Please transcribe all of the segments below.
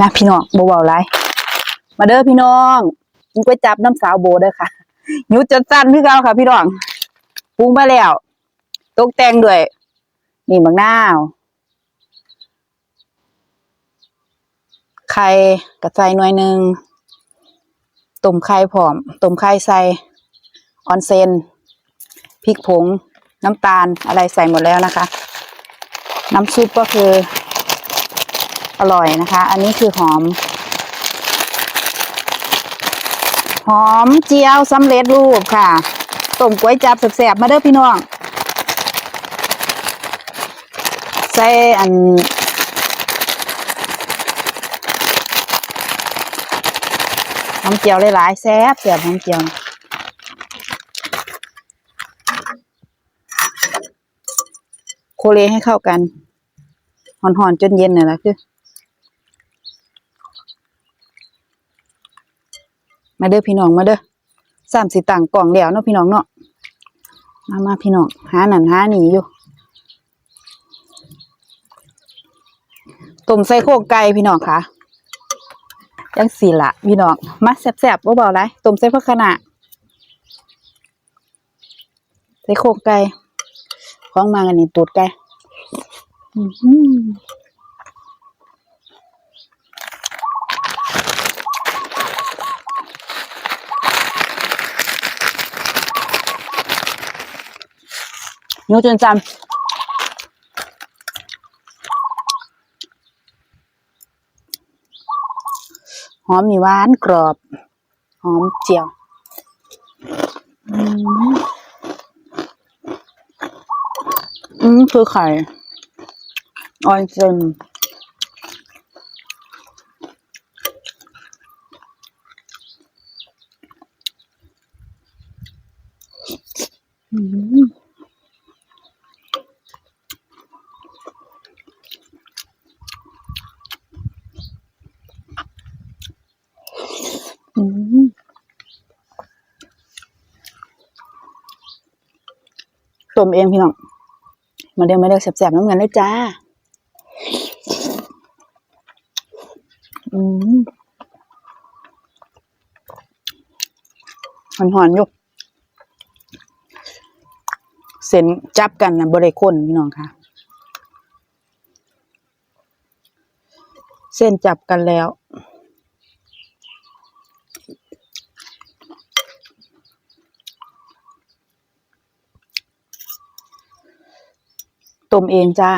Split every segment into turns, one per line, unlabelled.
นะพี่น้องบ่เบาไรมาเด้อพี่น้องกินก๋วยจับน้ำสาวโบเด้อค่ะหิวจนสั่นคือเก่าค่ะ พี่น้องปรุงมาแล้ว ตกแต่งด้วย นี่มะนาวไข่กระใส่หน่วยหนึ่งต้มไข่พร้อมต้มไข่ใส่ออนเซนพริกผง น้ำตาลอะไรใส่หมดแล้วนะคะ น้ำซุปก็คือ อร่อยนะคะ อันนี้คือหอม หอมเจียวสำเร็จรูปค่ะต้มก๋วยจับแสบๆมาเด้อพี่น้อง ใส่อันหอมเจียวหลายๆแซ่บแซ่บหอมเจียวโคเลให้เข้ากัน หอนๆจนเย็นน่ะนะคือ มาเด้อพี่น้องมาเด้อสามสิต่างกล่องแล้วเนาะพี่น้องเนาะมามาพี่น้องหาหนันหาหนีอยู่ต้มใส่โครงไก่พี่น้องค่ะจังสี่ละพี่น้องมาแซ่บๆบ่เบาไรต้มใส่ผักคะน้าใส่โครงไก่ของมากันนี่ตูดไก่ อื้อหือนิ้วจนจำหอมนี่หวานกรอบ หอมเจียวอืมอืมคือไข่ออนเซนอืม ต้มเองพี่น้อง มาเดียวมาเดียวแสบๆน้ำเงินเลยจ้า อืมหอนหอนยู่เส้นจับกันนะบริคนพี่น้องค่ะ เส้นจับกันแล้ว ต้มเองจ้า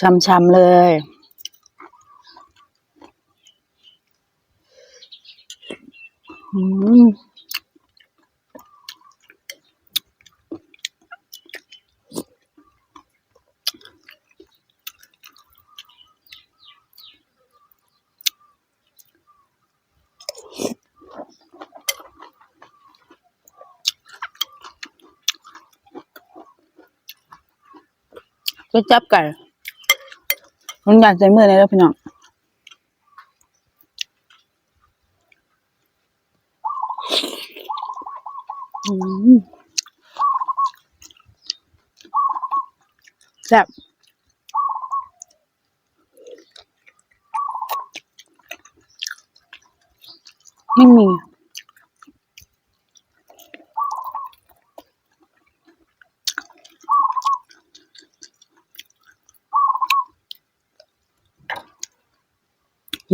ช่ำๆเลยอืม ก็จับไก่มันอยากใส่มือเลยแล้วพี่น้องแซ่บไม่มี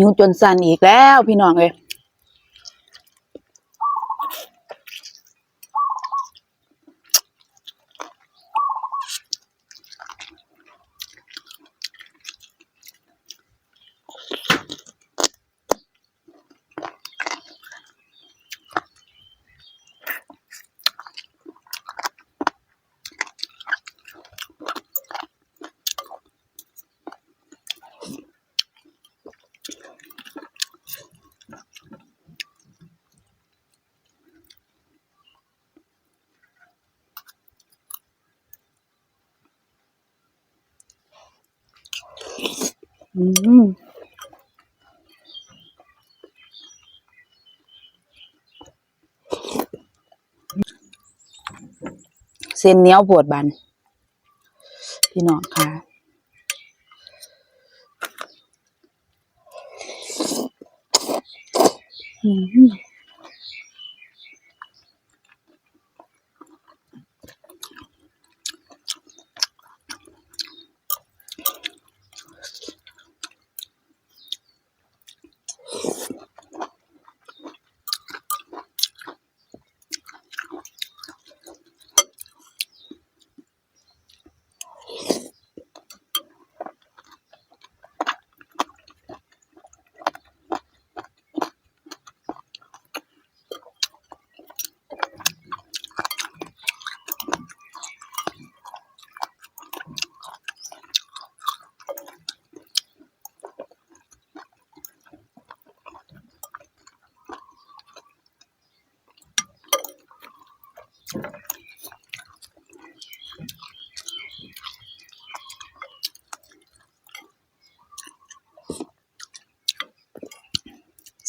หิวจนสั่นอีกแล้วพี่น้องเลย เส้นเนี้ยวปวดบัน พี่น้องค่ะอืม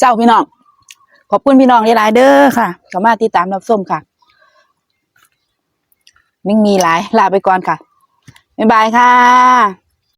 เจ้าพี่น้อง ขอบคุณพี่น้องหลายๆเด้อค่ะ สามารถติดตามรับชมค่ะมิ่งมีหลายลาไปก่อนค่ะ บ๊ายบายค่ะ